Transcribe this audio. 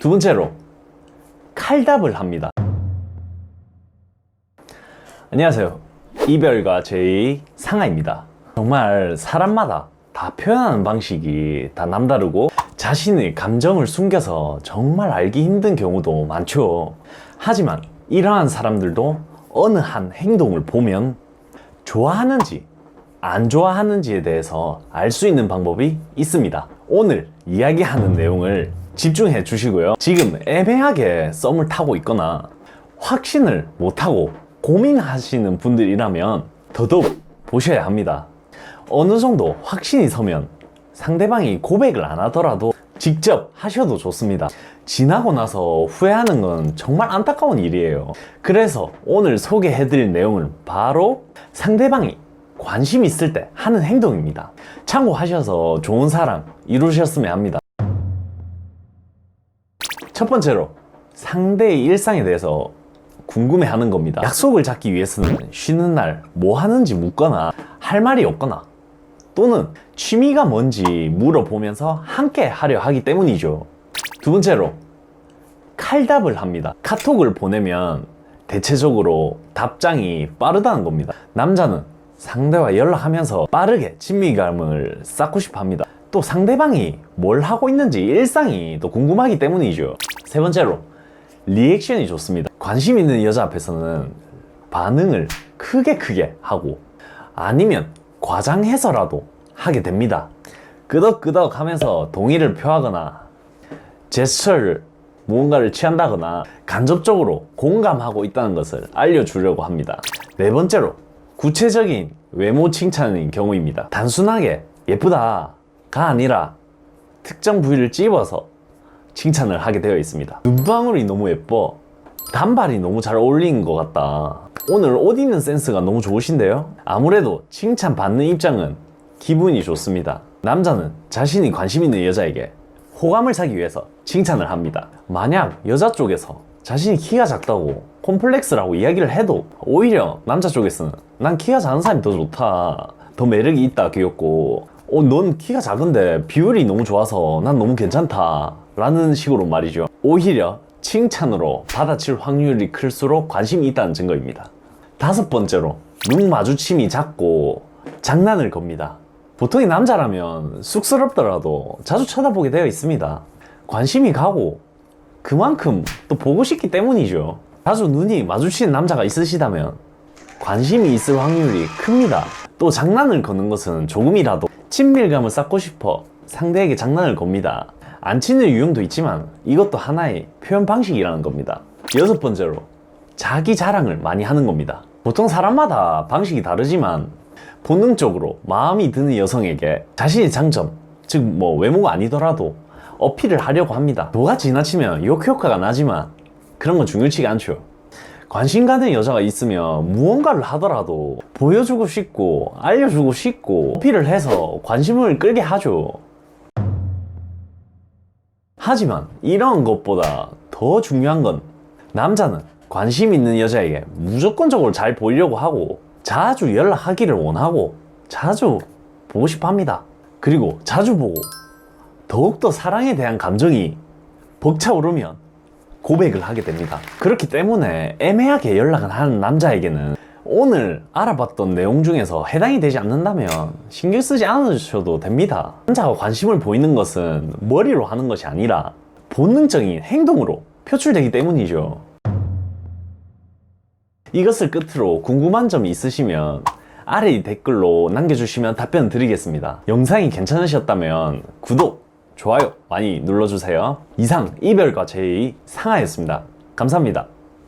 두 번째로 칼답을 합니다. 안녕하세요. 이별과 제이 상하입니다. 정말 사람마다 다 표현하는 방식이 다 남다르고 자신의 감정을 숨겨서 정말 알기 힘든 경우도 많죠. 하지만 이러한 사람들도 어느 한 행동을 보면 좋아하는지 안 좋아하는지에 대해서 알 수 있는 방법이 있습니다. 오늘 이야기하는 내용을 집중해 주시고요. 지금 애매하게 썸을 타고 있거나 확신을 못하고 고민하시는 분들이라면 더더욱 보셔야 합니다. 어느 정도 확신이 서면 상대방이 고백을 안 하더라도 직접 하셔도 좋습니다. 지나고 나서 후회하는 건 정말 안타까운 일이에요. 그래서 오늘 소개해드릴 내용은 바로 상대방이 관심 있을 때 하는 행동입니다. 참고하셔서 좋은 사랑 이루셨으면 합니다. 첫 번째로 상대의 일상에 대해서 궁금해 하는 겁니다. 약속을 잡기 위해서는 쉬는 날 뭐 하는지 묻거나 할 말이 없거나 또는 취미가 뭔지 물어보면서 함께 하려 하기 때문이죠. 두 번째로 칼답을 합니다. 카톡을 보내면 대체적으로 답장이 빠르다는 겁니다. 남자는 상대와 연락하면서 빠르게 친밀감을 쌓고 싶어 합니다. 또 상대방이 뭘 하고 있는지 일상이 또 궁금하기 때문이죠. 세 번째로 리액션이 좋습니다. 관심 있는 여자 앞에서는 반응을 크게 크게 하고 아니면 과장해서라도 하게 됩니다. 끄덕끄덕 하면서 동의를 표하거나 제스처를 무언가를 취한다거나 간접적으로 공감하고 있다는 것을 알려주려고 합니다. 네 번째로 구체적인 외모 칭찬인 경우입니다. 단순하게 예쁘다 가 아니라 특정 부위를 찝어서 칭찬을 하게 되어 있습니다. 눈방울이 너무 예뻐. 단발이 너무 잘 어울리는 것 같다. 오늘 옷 입는 센스가 너무 좋으신데요? 아무래도 칭찬받는 입장은 기분이 좋습니다. 남자는 자신이 관심 있는 여자에게 호감을 사기 위해서 칭찬을 합니다. 만약 여자 쪽에서 자신이 키가 작다고 콤플렉스라고 이야기를 해도 오히려 남자 쪽에서는 난 키가 작은 사람이 더 좋다. 더 매력이 있다, 귀엽고. 어, 넌 키가 작은데 비율이 너무 좋아서 난 너무 괜찮다. 라는 식으로 말이죠. 오히려 칭찬으로 받아칠 확률이 클수록 관심이 있다는 증거입니다. 다섯 번째로 눈 마주침이 작고 장난을 겁니다. 보통의 남자라면 쑥스럽더라도 자주 쳐다보게 되어 있습니다. 관심이 가고 그만큼 또 보고 싶기 때문이죠. 자주 눈이 마주치는 남자가 있으시다면 관심이 있을 확률이 큽니다. 또 장난을 거는 것은 조금이라도 친밀감을 쌓고 싶어 상대에게 장난을 겁니다. 안 치는 유형도 있지만 이것도 하나의 표현 방식이라는 겁니다. 여섯 번째로 자기 자랑을 많이 하는 겁니다. 보통 사람마다 방식이 다르지만 본능적으로 마음이 드는 여성에게 자신의 장점, 즉 뭐 외모가 아니더라도 어필을 하려고 합니다. 도가 지나치면 욕 효과가 나지만 그런 건 중요치가 않죠. 관심 가는 여자가 있으면 무언가를 하더라도 보여주고 싶고 알려주고 싶고 어필을 해서 관심을 끌게 하죠. 하지만 이런 것보다 더 중요한 건 남자는 관심 있는 여자에게 무조건적으로 잘 보이려고 하고 자주 연락하기를 원하고 자주 보고 싶어 합니다. 그리고 자주 보고 더욱더 사랑에 대한 감정이 벅차오르면 고백을 하게 됩니다. 그렇기 때문에 애매하게 연락을 하는 남자에게는 오늘 알아봤던 내용 중에서 해당이 되지 않는다면 신경 쓰지 않으셔도 됩니다. 남자가 관심을 보이는 것은 머리로 하는 것이 아니라 본능적인 행동으로 표출되기 때문이죠. 이것을 끝으로 궁금한 점이 있으시면 아래 댓글로 남겨주시면 답변 드리겠습니다. 영상이 괜찮으셨다면 구독, 좋아요 많이 눌러주세요. 이상 이별과 제이 상하였습니다. 감사합니다.